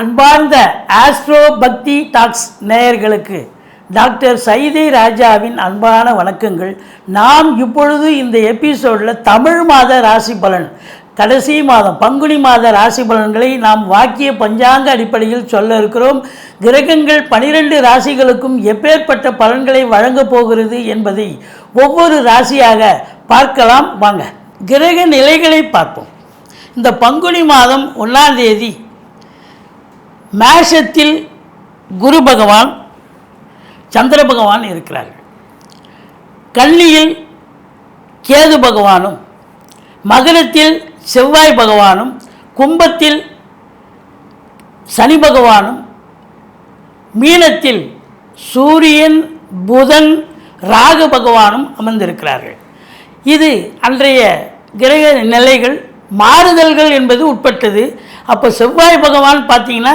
அன்பார்ந்த ஆஸ்ட்ரோ பக்தி டாக்ஸ் நேயர்களுக்கு டாக்டர் சைதை ராஜாவின் அன்பான வணக்கங்கள். நாம் இப்பொழுது இந்த எபிசோடில் தமிழ் மாத ராசி பலன் கடைசி மாதம் பங்குனி மாத ராசி பலன்களை நாம் வாக்கிய பஞ்சாங்க அடிப்படையில் சொல்ல இருக்கிறோம். கிரகங்கள் பனிரெண்டு ராசிகளுக்கும் எப்பேற்பட்ட பலன்களை வழங்கப் போகிறது என்பதை ஒவ்வொரு ராசியாக பார்க்கலாம். வாங்க கிரக நிலைகளை பார்ப்போம். இந்த பங்குனி மாதம் ஒன்றாம் தேதி மேஷத்தில் குரு பகவான் சந்திர பகவான் இருக்கிறார்கள். கன்னியில் கேது பகவானும் மகரத்தில் செவ்வாய் பகவானும் கும்பத்தில் சனி பகவானும் மீனத்தில் சூரியன் புதன் ராகு பகவானும் அமர்ந்திருக்கிறார்கள். இது அன்றைய கிரக நிலைகள் மாறுதல்கள் என்பது உட்பட்டது. அப்போ செவ்வாய் பகவான் பார்த்தீங்கன்னா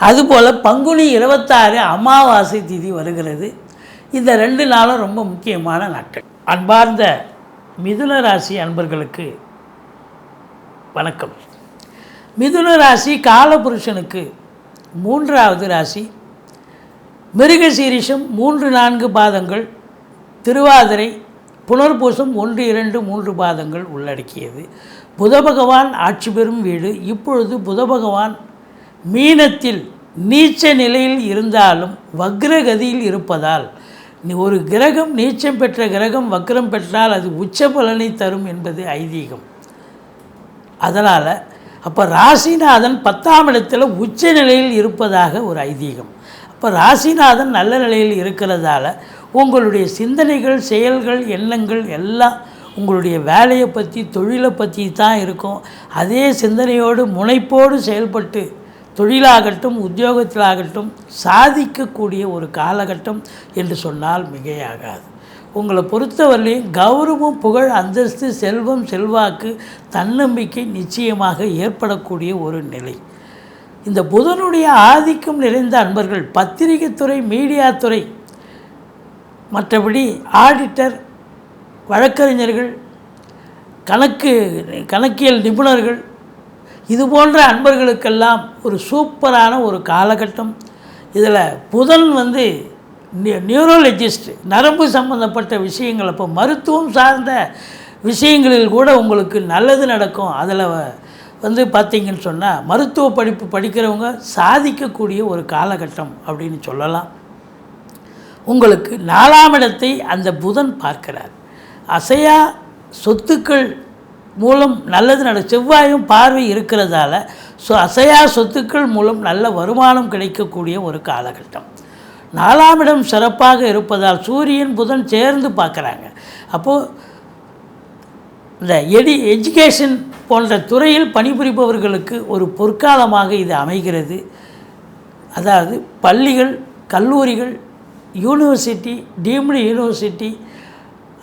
அதுபோல் பங்குனி இருபத்தாறு அமாவாசை திதி வருகிறது. இந்த ரெண்டு நாளும் ரொம்ப முக்கியமான நாட்கள். அன்பார்ந்த மிதுன ராசி அன்பர்களுக்கு வணக்கம். மிதுன ராசி காலபுருஷனுக்கு மூன்றாவது ராசி. மிருகசீரிஷம் மூன்று நான்கு பாதங்கள். திருவாதிரை புனர்பூசம் ஒன்று இரண்டு மூன்று பாதங்கள் உள்ளடக்கியது. புத பகவான் ஆட்சி பெறும் வீடு. இப்பொழுது புத பகவான் மீனத்தில் நீச்ச நிலையில் இருந்தாலும் வக்ரகதியில் இருப்பதால் ஒரு கிரகம் நீச்சம் பெற்ற கிரகம் வக்ரம் பெற்றால் அது உச்ச பலனை தரும் என்பது ஐதீகம். அதனால் அப்போ ராசிநாதன் பத்தாம் இடத்தில் உச்ச நிலையில் இருப்பதாக ஒரு ஐதீகம். அப்போ ராசிநாதன் நல்ல நிலையில் இருக்கிறதால உங்களுடைய சிந்தனைகள் செயல்கள் எண்ணங்கள் எல்லாம் உங்களுடைய வேலையை பற்றி தொழிலை பற்றி தான் இருக்கும். அதே சிந்தனையோடு முனைப்போடு செயல்பட்டு தொழிலாகட்டும் உத்தியோகத்திலாகட்டும் சாதிக்கக்கூடிய ஒரு காலகட்டம் என்று சொன்னால் மிகையாகாது. உங்களை பொறுத்தவரையிலையும் கௌரவம் புகழ் அந்தஸ்து செல்வம் செல்வாக்கு தன்னம்பிக்கை நிச்சயமாக ஏற்படக்கூடிய ஒரு நிலை. இந்த புதனுடைய ஆதிக்கம் நிறைந்த அன்பர்கள் பத்திரிகைத்துறை மீடியாத்துறை மற்றபடி ஆடிட்டர் வழக்கறிஞர்கள் கணக்கு கணக்கியல் நிபுணர்கள் இது போன்ற அன்பர்களுக்கெல்லாம் ஒரு சூப்பரான ஒரு காலகட்டம். இதில் புதன் வந்து நியூரோலஜிஸ்ட் நரம்பு சம்பந்தப்பட்ட விஷயங்கள் இப்போ மருத்துவம் சார்ந்த விஷயங்களில் கூட உங்களுக்கு நல்லது நடக்கும். அதில் வந்து பார்த்திங்கன்னு சொன்னால் மருத்துவ படிப்பு படிக்கிறவங்க சாதிக்கக்கூடிய ஒரு காலகட்டம் அப்படின்னு சொல்லலாம். உங்களுக்கு நாலாம் இடத்தை அந்த புதன் பார்க்கிறார். அசையா சொத்துக்கள் மூலம் நல்லது நட செவ்வாயும் பார்வை இருக்கிறதால ஸோ அசையா சொத்துக்கள் மூலம் நல்ல வருமானம் கிடைக்கக்கூடிய ஒரு காலகட்டம். நாலாம் இடம் சிறப்பாக இருப்பதால் சூரியன் புதன் சேர்ந்து பார்க்குறாங்க. அப்போது இந்த எடி எஜுகேஷன் போன்ற துறையில் பணிபுரிபவர்களுக்கு ஒரு பொற்காலமாக இது அமைகிறது. அதாவது பள்ளிகள் கல்லூரிகள் யூனிவர்சிட்டி டீம்டு யூனிவர்சிட்டி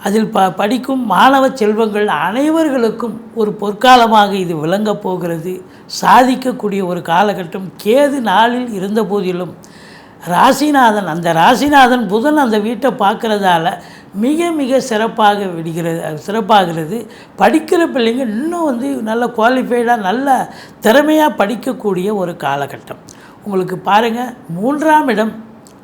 அதில் ப படிக்கும் மாணவ செல்வங்கள் அனைவர்களுக்கும் ஒரு பொற்காலமாக இது விளங்கப் போகிறது. சாதிக்கக்கூடிய ஒரு காலகட்டம் கேது நாளில் இருந்த போதிலும் ராசிநாதன் அந்த ராசிநாதன் புதன் அந்த வீட்டை பார்க்குறதால மிக மிக சிறப்பாக விடுகிறது சிறப்பாகிறது. படிக்கிற பிள்ளைங்க இன்னும் வந்து நல்ல குவாலிஃபைடாக நல்ல திறமையாக படிக்கக்கூடிய ஒரு காலகட்டம். உங்களுக்கு பாருங்கள் மூன்றாம் இடம்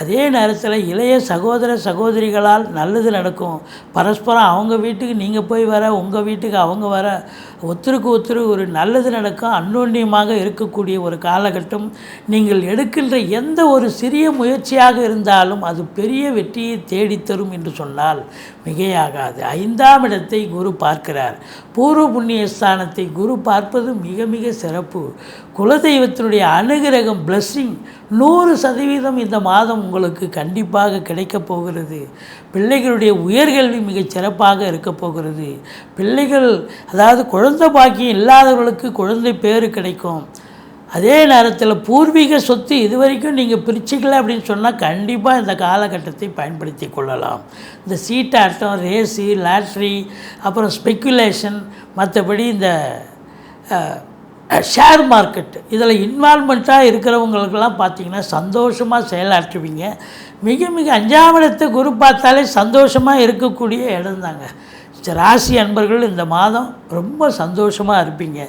அதே நேரத்தில் இளைய சகோதர சகோதரிகளால் நல்லது நடக்கும். பரஸ்பரம் அவங்க வீட்டுக்கு நீங்கள் போய் வர உங்கள் வீட்டுக்கு அவங்க வர ஒருத்தருக்கு ஒத்தர் ஒரு நல்லது நடக்கும் அன்னோன்யமாக இருக்கக்கூடிய ஒரு காலகட்டம். நீங்கள் எடுக்கின்ற எந்த ஒரு சிறிய முயற்சியாக இருந்தாலும் அது பெரிய வெற்றியை தேடித்தரும் என்று சொன்னால் மிகையாகாது. ஐந்தாம் இடத்தை குரு பார்க்கிறார். பூர்வ புண்ணிய ஸ்தானத்தை குரு பார்ப்பது மிக மிக சிறப்பு. குலதெய்வத்தினுடைய அனுகிரகம் பிளஸ்ஸிங் நூறு சதவீதம் இந்த மாதம் உங்களுக்கு கண்டிப்பாக கிடைக்கப் போகிறது. பிள்ளைகளுடைய உயர்கல்வி மிகச் சிறப்பாக இருக்கப் போகிறது. பிள்ளைகள் அதாவது குழந்தை பாக்கியம் இல்லாதவர்களுக்கு குழந்தை பேர் கிடைக்கும். அதே நேரத்தில் பூர்வீக சொத்து இது வரைக்கும் நீங்கள் பிரிச்சுக்கல அப்படின்னு சொன்னால் கண்டிப்பாக இந்த காலகட்டத்தை பயன்படுத்தி கொள்ளலாம். இந்த சீட்டாட்டம் ரேஸு லாட்ரி அப்புறம் ஸ்பெக்குலேஷன் மற்றபடி இந்த ஷேர் மார்க்கெட்டு இதில் இன்வால்மெண்ட்டாக இருக்கிறவங்களுக்கெல்லாம் பார்த்தீங்கன்னா சந்தோஷமாக செயலாற்றுவீங்க. மிக மிக அஞ்சாம் இடத்தை குரு பார்த்தாலே சந்தோஷமாக இருக்கக்கூடிய இடம் தாங்க ராசி அன்பர்கள் இந்த மாதம் ரொம்ப சந்தோஷமாக இருப்பீங்க.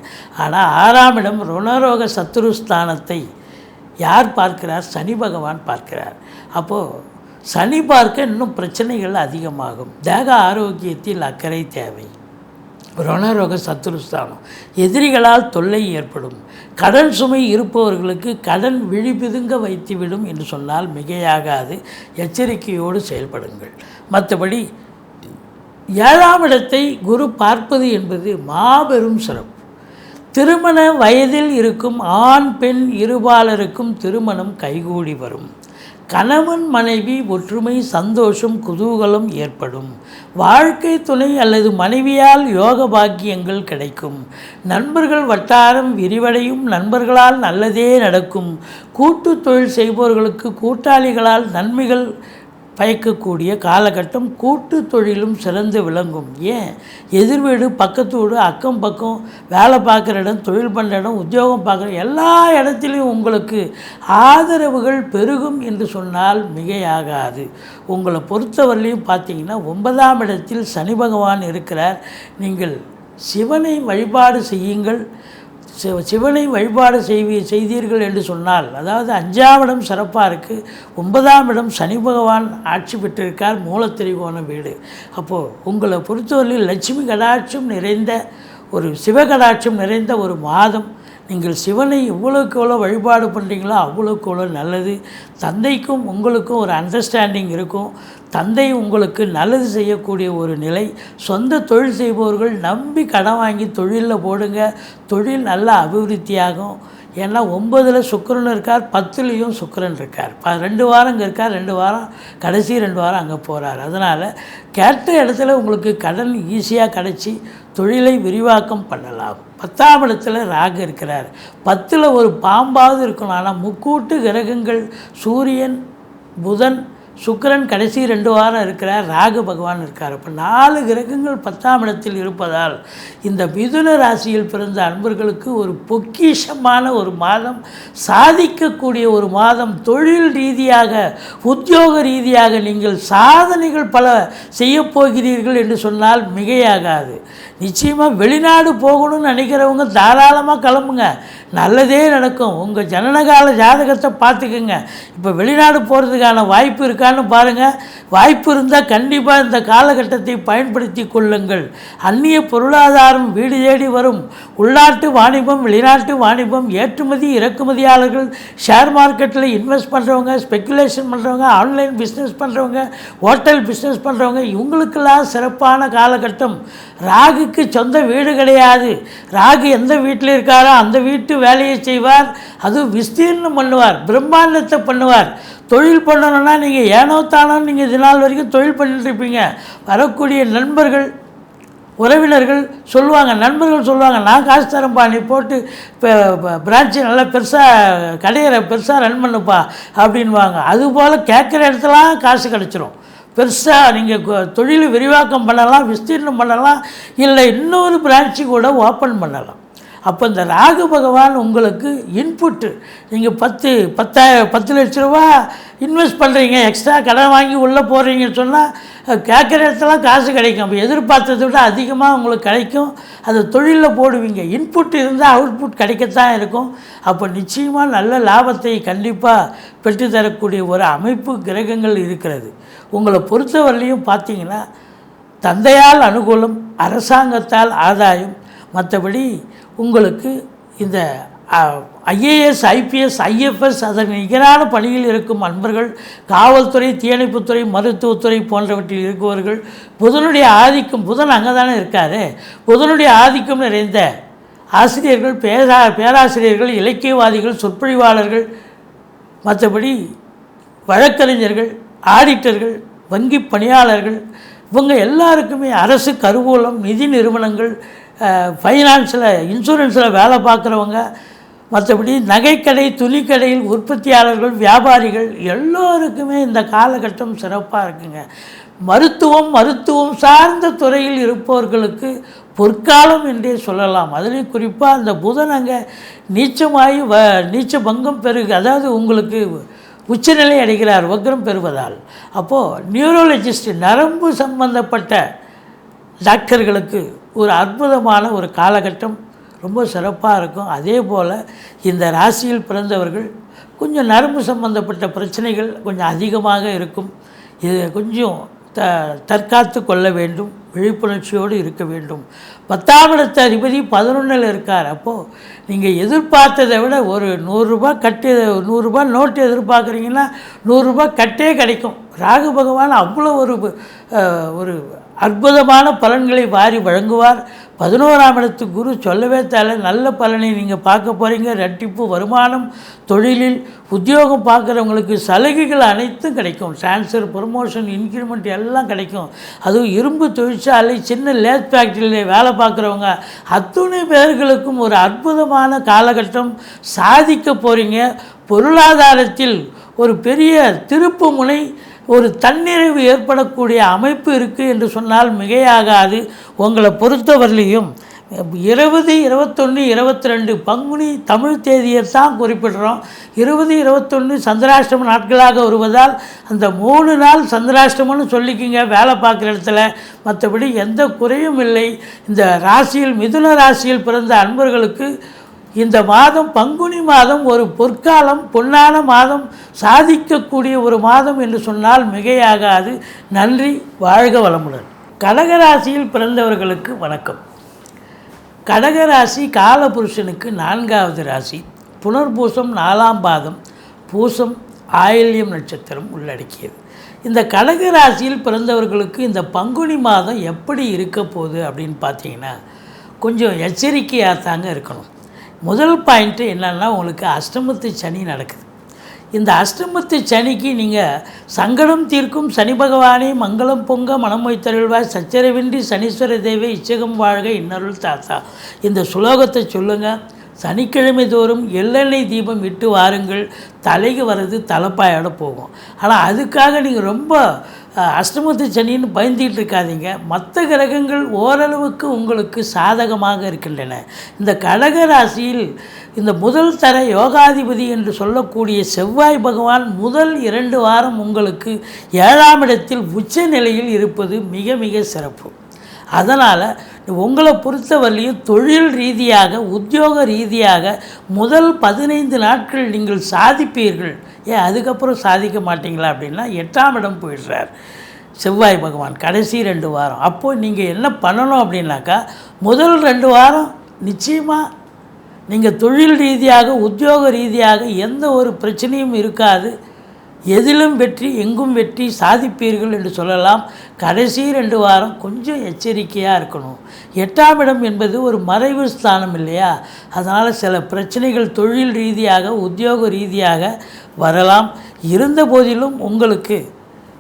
ஆனால் ஆறாம் இடம் ருணரோக சத்துருஸ்தானத்தை யார் பார்க்கிறார்? சனி பகவான் பார்க்கிறார். அப்போது சனி பார்க்க இன்னும் பிரச்சனைகள் அதிகமாகும். தேக ஆரோக்கியத்தில் அக்கறை தேவை. ரணரோக சத்துருஸ்தானம். எதிரிகளால் தொல்லை ஏற்படும். கடன் சுமை இருப்பவர்களுக்கு கடன் விழிபிதுங்க வைத்துவிடும் என்று சொன்னால் மிகையாகாது. எச்சரிக்கையோடு செயல்படுங்கள். மற்றபடி ஏழாம் இடத்தை குரு பார்ப்பது என்பது மாபெரும் சிறப்பு. திருமண வயதில் இருக்கும் ஆண் பெண் இருபாலருக்கும் திருமணம் கைகூடி வரும். கணவன் மனைவி ஒற்றுமை சந்தோஷம் குதூகலம் ஏற்படும். வாழ்க்கை துணை அல்லது மனைவியால் யோக பாக்கியங்கள் கிடைக்கும். நண்பர்கள் வட்டாரம் விரிவடையும் நண்பர்களால் நல்லதே நடக்கும். கூட்டு தொழில் செய்பவர்களுக்கு கூட்டாளிகளால் நன்மைகள் பயக்கக்கூடிய காலகட்டம் கூட்டு தொழிலும் சிறந்து விளங்கும். ஏன்? எதிர் வீடு பக்கத்து வீடு அக்கம் பக்கம் வேலை பார்க்குற இடம் தொழில் பண்ணுற இடம் உத்தியோகம் பார்க்குற எல்லா இடத்துலையும் உங்களுக்கு ஆதரவுகள் பெருகும் என்று சொன்னால் மிகையாகாது. உங்களை பொறுத்தவரையிலையும் பார்த்தீங்கன்னா ஒன்பதாம் இடத்தில் சனி பகவான் இருக்கிறார். நீங்கள் சிவனை வழிபாடு செய்யுங்கள். சிவனை வழிபாடு செய்வி செய்தீர்கள் என்று சொன்னால் அதாவது அஞ்சாம் இடம் சிறப்பாக இருக்குது ஒன்பதாம் இடம் சனி பகவான் ஆட்சி பெற்றிருக்கார் மூலத்திரிகோண வீடு. அப்போது உங்களை பொறுத்தவரையில் லட்சுமி கடாட்சம் நிறைந்த ஒரு சிவகடாட்சம் நிறைந்த ஒரு மாதம் நீங்கள் சிவனை எவ்வளோக்கு எவ்வளோ வழிபாடு பண்ணுறீங்களோ அவ்வளோக்கு எவ்வளோ நல்லது. தந்தைக்கும் உங்களுக்கும் ஒரு அண்டர்ஸ்டாண்டிங் இருக்கும். தந்தை உங்களுக்கு நல்லது செய்யக்கூடிய ஒரு நிலை. சொந்த தொழில் செய்பவர்கள் நம்பி கடன் வாங்கி தொழிலில் போடுங்க. தொழில் நல்லா அபிவிருத்தியாகும். ஏன்னா ஒம்பதில் சுக்கரன் இருக்கார் பத்துலேயும் சுக்கரன் இருக்கார். ப ரெண்டு வாரம் இங்கே இருக்கார் ரெண்டு வாரம் கடைசி ரெண்டு வாரம் அங்கே போகிறார் அதனால் கேட்ட இடத்துல உங்களுக்கு கடன் ஈஸியாக கிடச்சி தொழிலை விரிவாக்கம் பண்ணலாம். பத்தாம் இடத்துல ராகு இருக்கிறார். பத்தில் ஒரு பாம்பாவது இருக்கணும். ஆனால் முக்கூட்டு கிரகங்கள் சூரியன் புதன் சுக்கிரன் கடைசி ரெண்டு வாரம் இருக்கிறார் ராகு பகவான் இருக்கார். அப்போ நாலு கிரகங்கள் பத்தாம் இடத்தில் இருப்பதால் இந்த மிதுன ராசியில் பிறந்த அன்பர்களுக்கு ஒரு பொக்கிஷமான ஒரு மாதம் சாதிக்கக்கூடிய ஒரு மாதம் தொழில் ரீதியாக உத்தியோக ரீதியாக நீங்கள் சாதனைகள் பல செய்யப் போகிறீர்கள் என்று சொன்னால் மிகையாகாது. நிச்சயமாக வெளிநாடு போகணும்னு நினைக்கிறவங்க தாராளமாக கிளம்புங்க. நல்லதே நடக்கும். உங்கள் ஜனனகால ஜாதகத்தை பார்த்துக்குங்க. இப்போ வெளிநாடு போகிறதுக்கான வாய்ப்பு இருக்கான்னு பாருங்கள் வாய்ப்பு இருந்தால் கண்டிப்பாக இந்த காலகட்டத்தை பயன்படுத்தி கொள்ளுங்கள். அந்நிய பொருளாதாரம் வீடு தேடி வரும். உள்நாட்டு வாணிபம் வெளிநாட்டு வாணிபம் ஏற்றுமதி இறக்குமதியாளர்கள் ஷேர் மார்க்கெட்டில் இன்வெஸ்ட் பண்ணுறவங்க ஸ்பெக்குலேஷன் பண்ணுறவங்க ஆன்லைன் பிஸ்னஸ் பண்ணுறவங்க ஹோட்டல் பிஸ்னஸ் பண்ணுறவங்க இவங்களுக்கெல்லாம் சிறப்பான காலகட்டம். ராகு ராகுவுக்கு சொந்த வீடு கிடையாது. ராகு எந்த வீட்டில் இருக்காரோ அந்த வீட்டு வேலையை செய்வார். அதுவும் விஸ்தீர்ணம் பண்ணுவார் பிரம்மாண்டத்தை பண்ணுவார். தொழில் பண்ணணும்னா நீங்கள் ஏனோ தானோ நீங்கள் இது நாள் வரைக்கும் தொழில் பண்ணிட்டு இருப்பீங்க. வரக்கூடிய நண்பர்கள் உறவினர்கள் சொல்லுவாங்க நண்பர்கள் சொல்லுவாங்க நான் காசு தரேன்ப்பா நீ போட்டு இப்போ பிரான்ச்சு நல்லா பெருசாக கடையை பெருசாக ரன் பண்ணுப்பா அப்படின்வாங்க அதுபோல் கேட்குற இடத்துலாம் காசு கிடச்சிரும். பெருசாக நீங்கள் தொழில் விரிவாக்கம் பண்ணலாம் விஸ்தீர்ணம் பண்ணலாம் இல்லை இன்னொரு பிரான்ச்சு கூட ஓப்பன் பண்ணலாம். அப்போ இந்த ராகு பகவான் உங்களுக்கு இன்புட்டு நீங்கள் பத்து பத்தாயிரம் பத்து லட்ச ரூபா இன்வெஸ்ட் பண்ணுறீங்க எக்ஸ்ட்ரா கடன் வாங்கி உள்ளே போகிறீங்கன்னு சொன்னால் கேட்குற இடத்துலாம் காசு கிடைக்கும். அப்போ எதிர்பார்த்ததை விட அதிகமாக உங்களுக்கு கிடைக்கும். அது தொழிலில் போடுவீங்க. இன்புட் இருந்தால் அவுட்புட் கிடைக்கத்தான் இருக்கும். அப்போ நிச்சயமாக நல்ல லாபத்தை கண்டிப்பாக பெற்றுத்தரக்கூடிய ஒரு அமைப்பு கிரகங்கள் இருக்கிறது. உங்களை பொறுத்தவரையிலையும் பார்த்தீங்கன்னா தந்தையால் அனுகூலம் அரசாங்கத்தால் ஆதாயம் மற்றபடி உங்களுக்கு இந்த ஐஏஎஸ் ஐபிஎஸ் ஐஎஃப்எஸ் அதன் நிகரான பணியில் இருக்கும் அன்பர்கள் காவல்துறை தீயணைப்புத்துறை மருத்துவத்துறை போன்றவற்றில் இருக்குபவர்கள் புதனுடைய ஆதிக்கம் புதன் அங்கே தானே இருக்காரு. புதனுடைய ஆதிக்கம் நிறைந்த ஆசிரியர்கள் பேரா பேராசிரியர்கள் இலக்கியவாதிகள் சொற்பொழிவாளர்கள் மற்றபடி வழக்கறிஞர்கள் ஆடிட்டர்கள் வங்கி பணியாளர்கள் இவங்க எல்லாருக்குமே அரசு கருவூலம் நிதி நிறுவனங்கள் ஃபைனான்ஸில் இன்சூரன்ஸில் வேலை பார்க்குறவங்க மற்றபடி நகைக்கடை துணிக்கடையில் உற்பத்தியாளர்கள் வியாபாரிகள் எல்லோருக்குமே இந்த காலகட்டம் சிறப்பாக இருக்குங்க. மருத்துவம் மருத்துவம் சார்ந்த துறையில் இருப்பவர்களுக்கு பொற்காலம் என்றே சொல்லலாம். அதுலேயும் குறிப்பாக அந்த புதன் அங்கே நீச்சமாகி வ நீச்ச பங்கம் பெருகு அதாவது உங்களுக்கு உச்சநிலை அடைகிறார் வக்ரம் பெறுவதால். அப்போது நியூரோலஜிஸ்ட் நரம்பு சம்பந்தப்பட்ட டாக்டர்களுக்கு ஒரு அற்புதமான ஒரு காலகட்டம். ரொம்ப சிறப்பாக இருக்கும். அதே போல் இந்த ராசியில் பிறந்தவர்கள் கொஞ்சம் நரம்பு சம்பந்தப்பட்ட பிரச்சனைகள் கொஞ்சம் அதிகமாக இருக்கும். இது கொஞ்சம் த தற்காத்து கொள்ள வேண்டும். விழிப்புணர்ச்சியோடு இருக்க வேண்டும். பத்தாம் இடத்து அதிபதி பதினொன்றில் இருக்கார். அப்போது நீங்கள் எதிர்பார்த்ததை விட ஒரு நூறுரூபா கட்டு நூறுரூபா நோட்டு எதிர்பார்க்குறீங்கன்னா நூறுரூபா கட்டே கிடைக்கும். ராகு பகவான் அவ்வளோ ஒரு ஒரு அற்புதமான பலன்களை வாரி வழங்குவார். பதினோராம் இடத்து குரு சொல்லவே தேவை நல்ல பலனை நீங்கள் பார்க்க போகிறீங்க ரெட்டிப்பு வருமானம் தொழிலில் உத்தியோகம் பார்க்குறவங்களுக்கு சலுகைகள் அனைத்தும் கிடைக்கும். ட்ரான்ஸ்ஃபர் ப்ரொமோஷன் இன்க்ரிமெண்ட் எல்லாம் கிடைக்கும். அதுவும் இரும்பு தொழிற்சாலை சின்ன லேத் ஃபேக்ட்ரியில் வேலை பார்க்குறவங்க அத்துணை பேர்களுக்கும் ஒரு அற்புதமான காலகட்டம் சாதிக்க போகிறீங்க பொருளாதாரத்தில் ஒரு பெரிய திருப்பு முனை ஒரு தன்னிறைவு ஏற்படக்கூடிய அமைப்பு இருக்குது என்று சொன்னால் மிகையாகாது. உங்களை பொறுத்தவரையிலையும் இருபது இருபத்தொன்று இருபத்தி ரெண்டு பங்குனி தமிழ் தேதியை தான் குறிப்பிடுறோம். இருபது இருபத்தொன்று சந்திராஷ்டம நாட்களாக வருவதால் அந்த மூணு நாள் சந்திராஷ்டமம்னு சொல்லிக்கிங்க வேலை பார்க்குற இடத்துல. மற்றபடி எந்த குறையும் இல்லை. இந்த ராசியில் மிதுன ராசியில் பிறந்த அன்பர்களுக்கு இந்த மாதம் பங்குனி மாதம் ஒரு பொற்காலம் பொன்னான மாதம் சாதிக்கக்கூடிய ஒரு மாதம் என்று சொன்னால் மிகையாகாது. நன்றி வாழ்க வளமுடன். கடகராசியில் பிறந்தவர்களுக்கு வணக்கம். கடகராசி காலபுருஷனுக்கு நான்காவது ராசி. புனர்பூசம் நாலாம் பாதம் பூசம் ஆயில்யம் நட்சத்திரம் உள்ளடக்கியது. இந்த கடக ராசியில் பிறந்தவர்களுக்கு இந்த பங்குனி மாதம் எப்படி இருக்க போகுது அப்படின்னு பார்த்தீங்கன்னா கொஞ்சம் எச்சரிக்கையாக தாங்க இருக்கணும். முதல் பாயிண்ட்டு என்னென்னா உங்களுக்கு அஷ்டமத்து சனி நடக்குது. இந்த அஷ்டமத்து சனிக்கு நீங்கள் சங்கடம் தீர்க்கும் சனி பகவானே மங்களம் பொங்க மனம் வைத்தருள்வாய் சச்சரவின்றி சனீஸ்வர தேவை இச்சகம் வாழ்க இன்னருள் தாத்தா. இந்த சுலோகத்தை சொல்லுங்கள் சனிக்கிழமை தோறும் எள்ளெண்ணெய் தீபம் விட்டு வாருங்கள். தலைக்கு வர்றது தலைப்பாயோட போகும். ஆனால் அதுக்காக நீங்கள் ரொம்ப அஷ்டமத்து சனின்னு பயந்துகிட்டு இருக்காதீங்க. மற்ற கிரகங்கள் ஓரளவுக்கு உங்களுக்கு சாதகமாக இருக்கின்றன. இந்த கடக ராசியில் இந்த முதல் தர யோகாதிபதி என்று சொல்லக்கூடிய செவ்வாய் பகவான் முதல் இரண்டு வாரம் உங்களுக்கு ஏழாம் இடத்தில் உச்ச நிலையில் இருப்பது மிக மிக சிறப்பு. அதனால் உங்களை பொறுத்தவரையிலையும் தொழில் ரீதியாக உத்தியோக ரீதியாக முதல் பதினைந்து நாட்கள் நீங்கள் சாதிப்பீர்கள். ஏன் அதுக்கப்புறம் சாதிக்க மாட்டீங்களா அப்படின்னா எட்டாம் இடம் போயிடுறார் செவ்வாய் பகவான். கடைசி ரெண்டு வாரம். அப்போது நீங்கள் என்ன பண்ணணும் அப்படின்னாக்கா முதல் ரெண்டு வாரம் நிச்சயமாக நீங்கள் தொழில் ரீதியாக உத்தியோக ரீதியாக எந்த ஒரு பிரச்சனையும் இருக்காது. எதிலும் வெற்றி எங்கும் வெற்றி சாதிப்பீர்கள் என்று சொல்லலாம். கடைசி ரெண்டு வாரம் கொஞ்சம் எச்சரிக்கையாக இருக்கணும். எட்டாம் இடம் என்பது ஒரு மறைவு ஸ்தானம் இல்லையா? அதனால் சில பிரச்சனைகள் தொழில் ரீதியாக உத்தியோக ரீதியாக வரலாம். இருந்த போதிலும் உங்களுக்கு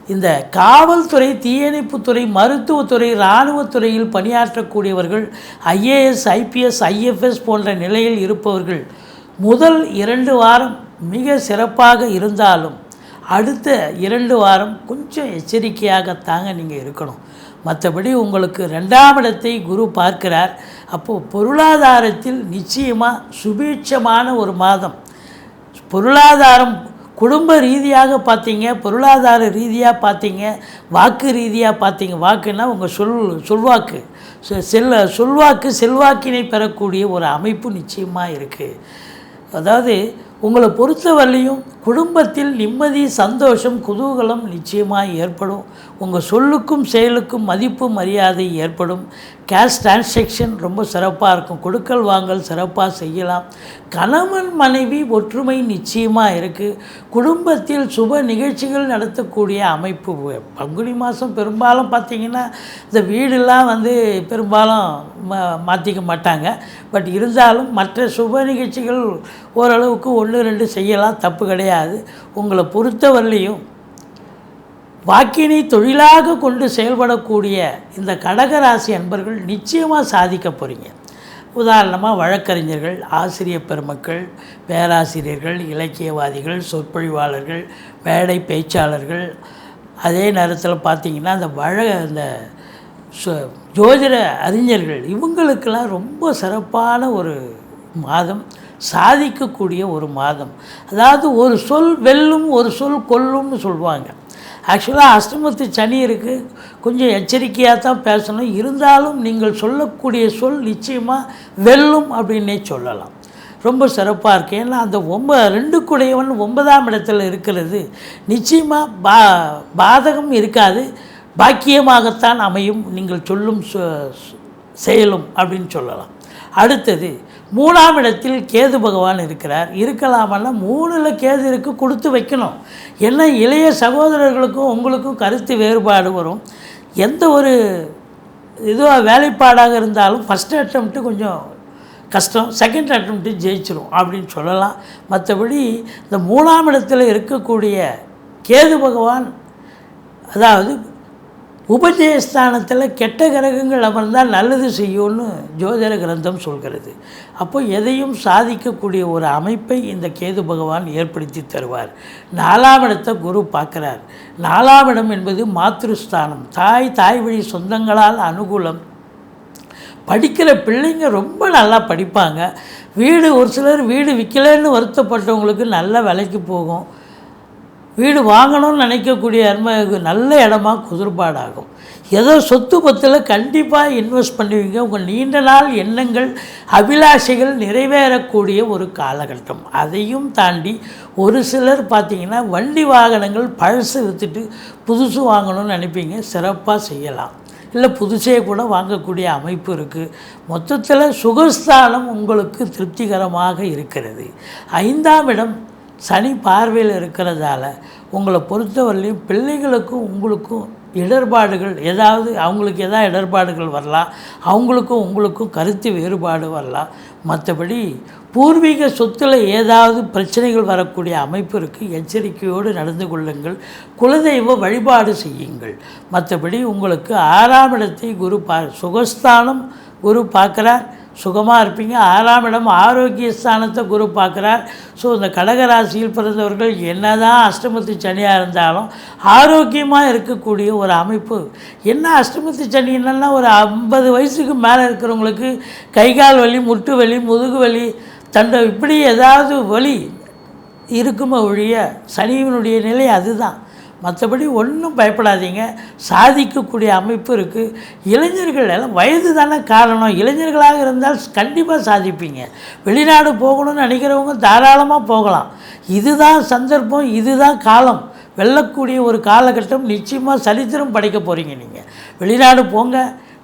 இந்த காவல்துறை தீயணைப்புத்துறை மருத்துவத்துறை இராணுவத்துறையில் பணியாற்றக்கூடியவர்கள் ஐஏஎஸ் ஐபிஎஸ் ஐஎஃப்எஸ் போன்ற நிலையில் இருப்பவர்கள் முதல் இரண்டு வாரம் மிக சிறப்பாக இருந்தாலும் அடுத்த இரண்டு வாரம் கொஞ்சம் எச்சரிக்கையாகத்தாங்க நீங்கள் இருக்கணும். மற்றபடி உங்களுக்கு ரெண்டாம் இடத்தை குரு பார்க்கிறார். அப்போது பொருளாதாரத்தில் நிச்சயமாக சுபீட்சமான ஒரு மாதம். பொருளாதாரம் குடும்ப ரீதியாக பார்த்தீங்க பொருளாதார ரீதியாக பார்த்தீங்க வாக்கு ரீதியாக பார்த்தீங்க வாக்குன்னா உங்கள் சொல் சொல்வாக்கு. செ- செல்ல சொல்வாக்கு செல்வாக்கினை பெறக்கூடிய ஒரு அமைப்பு நிச்சயமாக இருக்குது அதாவது உங்களை பொறுத்தவரையிலையும் குடும்பத்தில் நிம்மதி சந்தோஷம் குதூகலம் நிச்சயமாக ஏற்படும். உங்கள் சொல்லுக்கும் செயலுக்கும் மதிப்பு மரியாதை ஏற்படும். கேஷ் டிரான்சாக்ஷன் ரொம்ப சிறப்பாக இருக்கும். கொடுக்கல் வாங்கல் சிறப்பாக செய்யலாம். கணவன் மனைவி ஒற்றுமை நிச்சயமாக இருக்குது குடும்பத்தில் சுப நிகழ்ச்சிகள் நடத்தக்கூடிய அமைப்பு. பங்குனி மாதம் பெரும்பாலும் பார்த்திங்கன்னா இந்த வீடெல்லாம் வந்து பெரும்பாலும் மா மாற்றிக்க மாட்டாங்க. பட் இருந்தாலும் மற்ற சுப நிகழ்ச்சிகள் ஓரளவுக்கு ஒன்று ரெண்டு செய்யலாம் தப்பு கிடையாது. உங்களை பொறுத்தவரையிலையும் வாக்கினை தொழிலாக கொண்டு செயல்படக்கூடிய இந்த கடகராசி அன்பர்கள் நிச்சயமாக சாதிக்க போகிறீங்க உதாரணமாக வழக்கறிஞர்கள் ஆசிரியர் பெருமக்கள் பேராசிரியர்கள் இலக்கியவாதிகள் சொற்பொழிவாளர்கள் மேடை பேச்சாளர்கள். அதே நேரத்தில் பார்த்தீங்கன்னா அந்த வழ அந்த ஜோதிட அறிஞர்கள் இவங்களுக்கெல்லாம் ரொம்ப சிறப்பான ஒரு மாதம். சாதிக்கக்கூடிய ஒரு மாதம். அதாவது ஒரு சொல் வெல்லும் ஒரு சொல் கொல்லும்னு சொல்லுவாங்க ஆக்சுவலாக அஷ்டமத்து சனி இருக்குது கொஞ்சம் எச்சரிக்கையாக தான் பேசணும். இருந்தாலும் நீங்கள் சொல்லக்கூடிய சொல் நிச்சயமாக வெல்லும் அப்படின்னே சொல்லலாம். ரொம்ப சிறப்பாக இருக்குது ஏன்னா அந்த ஒம்ப ரெண்டு குடையவன் ஒன்பதாம் இடத்துல இருக்கிறது. நிச்சயமாக பா பாதகம் இருக்காது. பாக்கியமாகத்தான் அமையும். நீங்கள் சொல்லும் செயலும் அப்படின்னு சொல்லலாம். அடுத்தது மூணாம் இடத்தில் கேது பகவான் இருக்கிறார். இருக்கலாமன்னா மூணில் கேது இருக்கு கொடுத்து வைக்கணும். என்ன இளைய சகோதரர்களுக்கும் உங்களுக்கும் கருத்து வேறுபாடு வரும். எந்த ஒரு இதுவாக வேலைப்பாடாக இருந்தாலும் ஃபஸ்ட் அட்டம்ப்ட்டு கொஞ்சம் கஷ்டம் செகண்ட் அட்டம்ப்ட்டு ஜெயிச்சிடும் அப்படின்னு சொல்லலாம். மற்றபடி இந்த மூணாம் இடத்துல இருக்கக்கூடிய கேது பகவான் அதாவது உபஜயஸ்தானத்தில் கெட்ட கிரகங்கள் அமர்ந்தால் நல்லது செய்யும்னு ஜோதிட கிரந்தம் சொல்கிறது. அப்போ எதையும் சாதிக்கக்கூடிய ஒரு அமைப்பை இந்த கேது பகவான் ஏற்படுத்தி தருவார். நாலாம் இடத்தை குரு பார்க்குறார். நாலாம் இடம் என்பது மாத்ருஸ்தானம். தாய் தாய் வழி சொந்தங்களால் அனுகூலம். படிக்கிற பிள்ளைங்க ரொம்ப நல்லா படிப்பாங்க. வீடு ஒரு சிலர் வீடு விற்கலன்னு வருத்தப்பட்டவங்களுக்கு நல்ல விலைக்கு போகும். வீடு வாங்கணும்னு நினைக்கக்கூடிய அருமை நல்ல இடமா குதிர்பாடாகும். ஏதோ சொத்து பத்தில் கண்டிப்பாக இன்வெஸ்ட் பண்ணுவீங்க. உங்கள் நீண்ட நாள் எண்ணங்கள் அபிலாஷைகள் நிறைவேறக்கூடிய ஒரு காலகட்டம். அதையும் தாண்டி ஒரு சிலர் பார்த்தீங்கன்னா வண்டி வாகனங்கள் பழசு விற்றுட்டு புதுசு வாங்கணும்னு நினைப்பீங்க. சிறப்பாக செய்யலாம். இல்லை புதுசே கூட வாங்கக்கூடிய அமைப்பு இருக்குது மொத்தத்தில் சுகஸ்தானம் உங்களுக்கு திருப்திகரமாக இருக்கிறது. ஐந்தாம் இடம் சனி பார்வையில் இருக்கிறதால உங்களை பொறுத்தவரையிலையும் பிள்ளைகளுக்கும் உங்களுக்கும் இடர்பாடுகள் ஏதாவது அவங்களுக்கு எதாவது இடர்பாடுகள் வரலாம் அவங்களுக்கும் உங்களுக்கும் கருத்து வேறுபாடு வரலாம். மற்றபடி பூர்வீக சொத்தில் ஏதாவது பிரச்சனைகள் வரக்கூடிய அமைப்பிற்கு எச்சரிக்கையோடு நடந்து கொள்ளுங்கள். குலதெய்வ வழிபாடு செய்யுங்கள். மற்றபடி உங்களுக்கு ஆறாம் இடத்தை குரு பா சுகஸ்தானம் குரு பார்க்குறார். சுகமாக இருப்பீங்க. ஆறாம் இடம் ஆரோக்கிய ஸ்தானத்தை குரு பார்க்குறார். ஸோ இந்த கடகராசியில் பிறந்தவர்கள் என்னதான் அஷ்டமத்து சனியாக இருந்தாலும் ஆரோக்கியமாக இருக்கக்கூடிய ஒரு அமைப்பு. என்ன அஷ்டமத்து சனின்னா ஒரு ஐம்பது வயசுக்கு மேலே இருக்கிறவங்களுக்கு கை கால் வலி முட்டு வலி முதுகு வலி தண்டை இப்படி ஏதாவது வலி இருக்குமே ஒழிய சனியினுடைய நிலை அதுதான். மற்றபடி ஒன்றும் பயப்படாதீங்க. சாதிக்கக்கூடிய அமைப்பு இருக்குது இளைஞர்கள் எல்லாம் வயது தானே காரணம். இளைஞர்களாக இருந்தால் கண்டிப்பாக சாதிப்பீங்க. வெளிநாடு போகணும்னு நினைக்கிறவங்க தாராளமாக போகலாம். இதுதான் சந்தர்ப்பம் இதுதான் காலம். வெல்லக்கூடிய ஒரு காலகட்டம் நிச்சயமாக சரித்திரம் படைக்க போகிறீங்க நீங்கள் வெளிநாடு போங்க.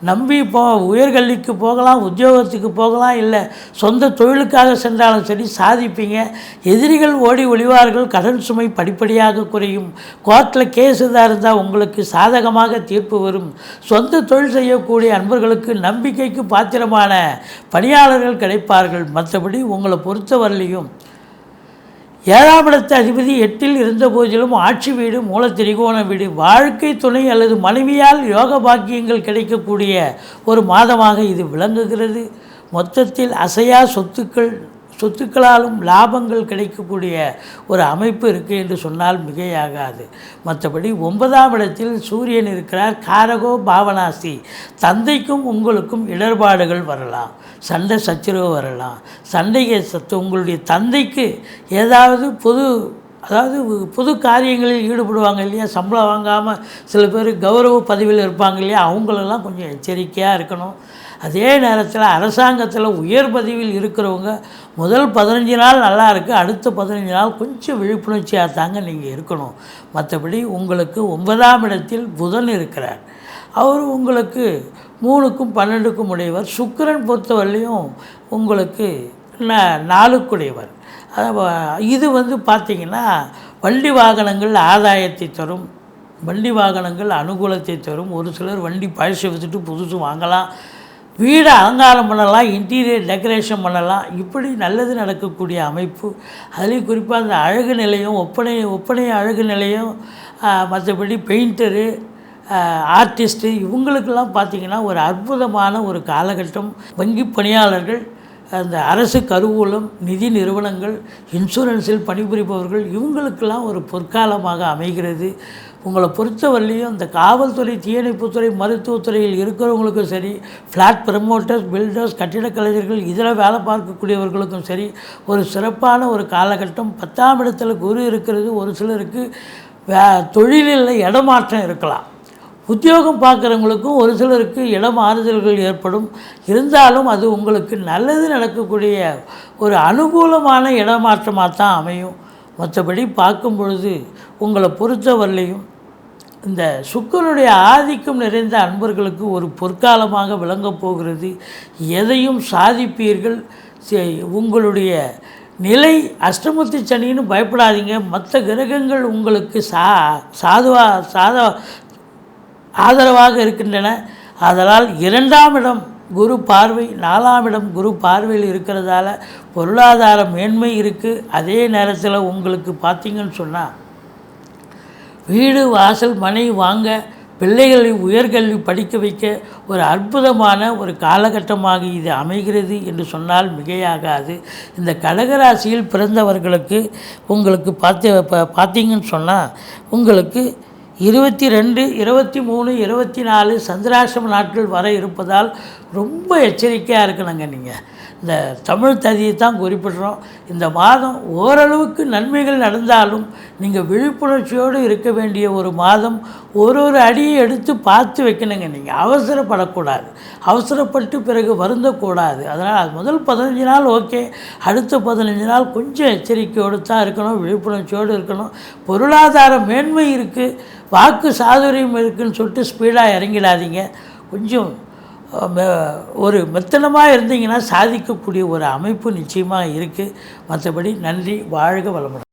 நம்பி போ உயர்கல்விக்கு போகலாம் உத்தியோகத்துக்கு போகலாம் இல்லை சொந்த தொழிலுக்காக சென்றாலும் சரி சாதிப்பீங்க. எதிரிகள் ஓடி ஒளிவார்கள் கடன் சுமை படிப்படியாக குறையும். கோர்ட்டில் கேஸ் இதாக இருந்தால் உங்களுக்கு சாதகமாக தீர்ப்பு வரும். சொந்த தொழில் செய்யக்கூடிய அன்பர்களுக்கு நம்பிக்கைக்கு பாத்திரமான பணியாளர்கள் கிடைப்பார்கள். மற்றபடி உங்களை பொறுத்தவரையிலையும் ஏழாம் இடத்து அதிபதி எட்டில் இருந்த போதிலும் ஆட்சி வீடு மூல திரிகோண வீடு வாழ்க்கை துணை அல்லது மனைவியால் யோக பாக்கியங்கள் கிடைக்கக்கூடிய ஒரு மாதமாக இது விளங்குகிறது. மொத்தத்தில் அசையா சொத்துக்கள் சொத்துக்களாலும் லாபங்கள் கிடைக்கக்கூடிய ஒரு அமைப்பு இருக்குது என்று சொன்னால் மிகையாகாது. மற்றபடி ஒன்பதாம் இடத்தில் சூரியன் இருக்கிறார். காரகோ பாவனாசி. தந்தைக்கும் உங்களுக்கும் இடர்பாடுகள் வரலாம். சண்டை சச்சரவு வரலாம். சண்டையை சத்து உங்களுடைய தந்தைக்கு ஏதாவது பொது அதாவது புது காரியங்களில் ஈடுபடுவாங்க இல்லையா? சம்பளம் வாங்காமல் சில பேர் கௌரவ பதவியில் இருப்பாங்க இல்லையா? அவங்களெல்லாம் கொஞ்சம் எச்சரிக்கையாக இருக்கணும். அதே நேரத்தில் அரசாங்கத்தில் உயர் பதவியில் இருக்கிறவங்க முதல் பதினஞ்சு நாள் நல்லா இருக்குது அடுத்த பதினஞ்சு நாள் கொஞ்சம் விழிப்புணர்ச்சியாக தாங்க நீங்கள் இருக்கணும். மற்றபடி உங்களுக்கு ஒன்பதாம் இடத்தில் புதன் இருக்கிறார். அவர் உங்களுக்கு மூணுக்கும் பன்னெண்டுக்கும் உடையவர். சுக்கரன் பொறுத்தவரையிலையும் உங்களுக்கு ந- நாளுக்குடையவர். இது வந்து பார்த்திங்கன்னா வண்டி வாகனங்கள் ஆதாயத்தை தரும். வண்டி வாகனங்கள் அனுகூலத்தை தரும். ஒரு சிலர் வண்டி பழசு விற்றுட்டு புதுசு வாங்கலாம். வீடை அலங்காரம் பண்ணலாம் இன்டீரியர் டெக்கரேஷன் பண்ணலாம். இப்படி நல்லது நடக்கக்கூடிய அமைப்பு. அதுலேயும் குறிப்பாக அந்த அழகு நிலையம் ஒப்பனை ஒப்பனை அழகு நிலையம் மற்றபடி பெயிண்டரு ஆர்டிஸ்ட்டு இவங்களுக்கெல்லாம் பார்த்திங்கன்னா ஒரு அற்புதமான ஒரு காலகட்டம். வங்கி பணியாளர்கள் அந்த அரசு கருவூலம் நிதி நிறுவனங்கள் இன்சூரன்ஸில் பணிபுரிபவர்கள் இவங்களுக்கெல்லாம் ஒரு பொற்காலமாக அமைகிறது. உங்களை பொறுத்தவரையிலையும் இந்த காவல்துறை தீயணைப்புத்துறை மருத்துவத்துறையில் இருக்கிறவங்களுக்கும் சரி ஃப்ளாட் ப்ரமோட்டர்ஸ் பில்டர்ஸ் கட்டிடக் கலைஞர்கள் இதில் வேலை பார்க்கக்கூடியவர்களுக்கும் சரி ஒரு சிறப்பான ஒரு காலகட்டம். பத்தாம் இடத்துல குரு இருக்கிறது ஒரு சிலருக்கு வே தொழிலில் இடமாற்றம் இருக்கலாம். உத்தியோகம் பார்க்குறவங்களுக்கும் ஒரு சிலருக்கு இடம் ஆறுதல்கள் ஏற்படும். இருந்தாலும் அது உங்களுக்கு நல்லது நடக்கக்கூடிய ஒரு அனுகூலமான இடமாற்றமாக தான் அமையும். மற்றபடி பார்க்கும் பொழுது உங்களை பொறுத்தவரையிலையும் இந்த சுக்கரனுடைய ஆதிக்கம் நிறைந்த அன்பர்களுக்கு ஒரு பொற்காலமாக விளங்கப் போகிறது. எதையும் சாதிப்பீர்கள். உங்களுடைய நிலை அஷ்டமத்து சனின்னு பயப்படாதீங்க. மற்ற கிரகங்கள் உங்களுக்கு சா சாதுவா சாத ஆதரவாக இருக்கின்றன. அதனால் இரண்டாம் இடம் குரு பார்வை நாலாம் இடம் குரு பார்வையில் இருக்கிறதால பொருளாதார மேன்மை இருக்குது அதே நேரத்தில் உங்களுக்கு பார்த்தீங்கன்னு சொன்னால் வீடு வாசல் மனை வாங்க பிள்ளைகளை உயர்கல்வி படிக்க வைக்க ஒரு அற்புதமான ஒரு காலகட்டமாக இது அமைகிறது என்று சொன்னால் மிகையாகாது. இந்த கடகராசியில் பிறந்தவர்களுக்கு உங்களுக்கு பார்த்து பார்த்தீங்கன்னு சொன்னால் உங்களுக்கு இருபத்தி ரெண்டு இருபத்தி மூணு இருபத்தி நாலு சந்திராசிரம நாட்கள் வர இருப்பதால் ரொம்ப எச்சரிக்கையாக இருக்கணுங்க நீங்கள் இந்த தமிழ் ததியை தான் குறிப்பிடுறோம். இந்த மாதம் ஓரளவுக்கு நன்மைகள் நடந்தாலும் நீங்கள் விழிப்புணர்ச்சியோடு இருக்க வேண்டிய ஒரு மாதம் ஒரு ஒரு அடியை எடுத்து பார்த்து வைக்கணுங்க. நீங்கள் அவசரப்படக்கூடாது. அவசரப்பட்டு பிறகு வருந்தக்கூடாது. அதனால் அது முதல் பதினஞ்சு நாள் ஓகே. அடுத்த பதினஞ்சு நாள் கொஞ்சம் எச்சரிக்கையோடு தான் இருக்கணும் விழிப்புணர்ச்சியோடு இருக்கணும். பொருளாதார மேன்மை இருக்குது வாக்கு சாதுரியம் இருக்குன்னு சொல்லிட்டு ஸ்பீடாக இறங்கிடாதீங்க. கொஞ்சம் ஒரு மெத்தனமாக இருந்தீங்கன்னா சாதிக்கக்கூடிய ஒரு அமைப்பு நிச்சயமாக இருக்குது மற்றபடி நன்றி வாழ்க வளமுடன்.